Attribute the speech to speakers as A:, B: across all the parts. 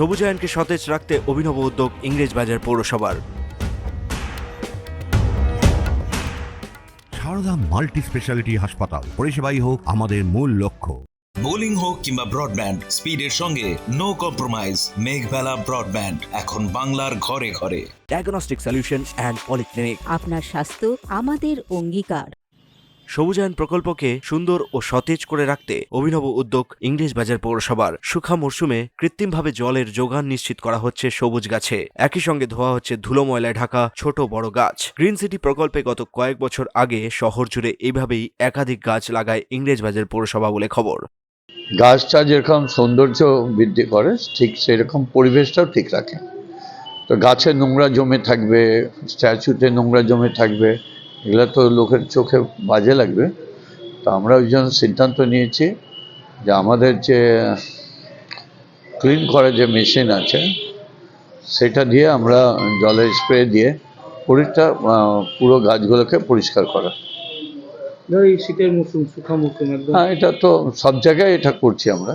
A: সবুজায়নকে সতেজ রাখতে অভিনব উদ্যোগ ইংরেজবাজার পৌরসভার।
B: সারদা মাল্টি স্পেশালিটি হাসপাতাল পরিষেবাই হোক আমাদের মূল লক্ষ্য।
C: বোলিং হোক কিংবা ব্রডব্যান্ড স্পিডের সঙ্গে নো কম্প্রোমাইজ মেঘবেলা ব্রডব্যান্ড এখন বাংলার ঘরে ঘরে।
A: ডায়াগনস্টিক সলিউশন অ্যান্ড পলিক্লিনিক
D: আপনার স্বাস্থ্য আমাদের অঙ্গীকার।
A: সবুজায়ন প্রকল্পকে সুন্দর ও সতেজ করে রাখতে অভিনব উদ্যোগ ইংরেজ বাজার পৌরসভার সুখা মরশুমে কৃত্রিমভাবে জলের যোগান নিশ্চিত করা হচ্ছে সবুজ গাছে। একই সঙ্গে ধোয়া হচ্ছে ধুলো ময়লায় ঢাকা ছোট বড় গাছ। গ্রিন সিটি প্রকল্পে গত কয়েক বছর আগে শহর জুড়ে এইভাবেই একাধিক গাছ লাগায় ইংরেজ বাজার পৌরসভা বলে খবর।
E: গাছটা যেরকম সৌন্দর্য বৃদ্ধি করে, ঠিক সেরকম পরিবেশটাও ঠিক রাখে। তো গাছে নোংরা জমে থাকবে, স্ট্যাচুতে নোংরা জমে থাকবে এগুলো তো লোকের চোখে বাজে লাগবে। তো আমরা ওই জন্য সিদ্ধান্ত নিয়েছি যে আমাদের যে ক্লিন করার যে মেশিন আছে সেটা দিয়ে আমরা জলের স্প্রে দিয়ে পরিটা পুরো গাছগুলোকে পরিষ্কার করা।
F: শীতের মৌসুম শুখা মৌসুম
E: হ্যাঁ এটা তো সব জায়গায় এটা করছি আমরা।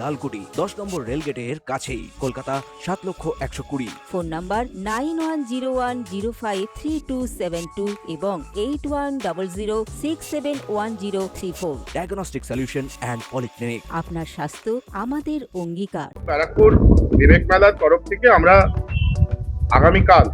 A: লালকুটি দশ নম্বর রেলগেটের কাছেই কলকাতা সাত লক্ষ একশো কুড়ি।
D: Phone number nine one zero one zero five three two seven two এবং eight one double zero six seven one zero three four.
A: Diagnostic solution and polyclinic
D: আপনার স্বাস্থ্য আমাদের অঙ্গীকার।
G: ব্যারাকপুর বিবেক মেলার তরফ থেকে আমরা আগামীকাল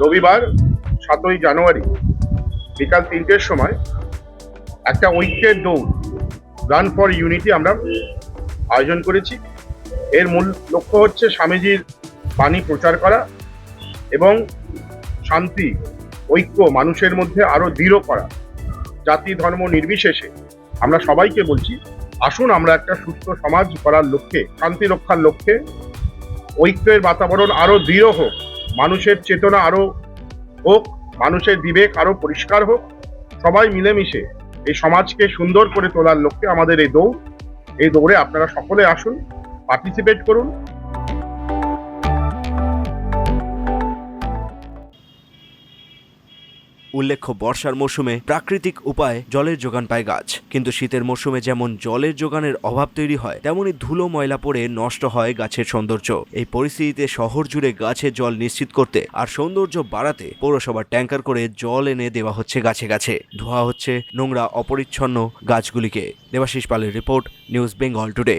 G: রবিবার সাতই জানুয়ারি বিকাল তিনটের সময় একটা ঐক্যের দৌড় রান ফর ইউনিটি আমরা আয়োজন করেছি। এর মূল লক্ষ্য হচ্ছে স্বামীজির বাণী প্রচার করা এবং শান্তি, ঐক্য মানুষের মধ্যে আরও দৃঢ় করা। জাতি, ধর্ম নির্বিশেষে আমরা সবাইকে বলছি, আসুন আমরা একটা সুস্থ সমাজ করার লক্ষ্যে, শান্তি রক্ষার লক্ষ্যে ঐক্যের বাতাবরণ আরও দৃঢ় হোক, মানুষের চেতনা আরও হোক, মানুষের বিবেক আরও পরিষ্কার হোক, সবাই মিলেমিশে এই সমাজকে সুন্দর করে তোলার লক্ষ্যে আমাদের এই দৌড় এই দৌড়ে আপনারা সকলে আসুন পার্টিসিপেট করুন
A: উল্লেখ্য, বর্ষার মৌসুমে প্রাকৃতিক উপায়ে জলের যোগান পায় গাছ। কিন্তু শীতের মৌসুমে যেমন জলের যোগানের অভাব তৈরি হয়, তেমনি ধুলো ময়লা পড়ে নষ্ট হয় গাছের সৌন্দর্য। এই পরিস্থিতিতে শহর জুড়ে গাছে জল নিশ্চিত করতে আর সৌন্দর্য বাড়াতে পৌরসভার ট্যাঙ্কার করে জল এনে দেওয়া হচ্ছে গাছে গাছে। ধোয়া হচ্ছে নোংরা, অপরিচ্ছন্ন গাছগুলিকে। দেবাশিস পালের রিপোর্ট, নিউজ বেঙ্গল টুডে।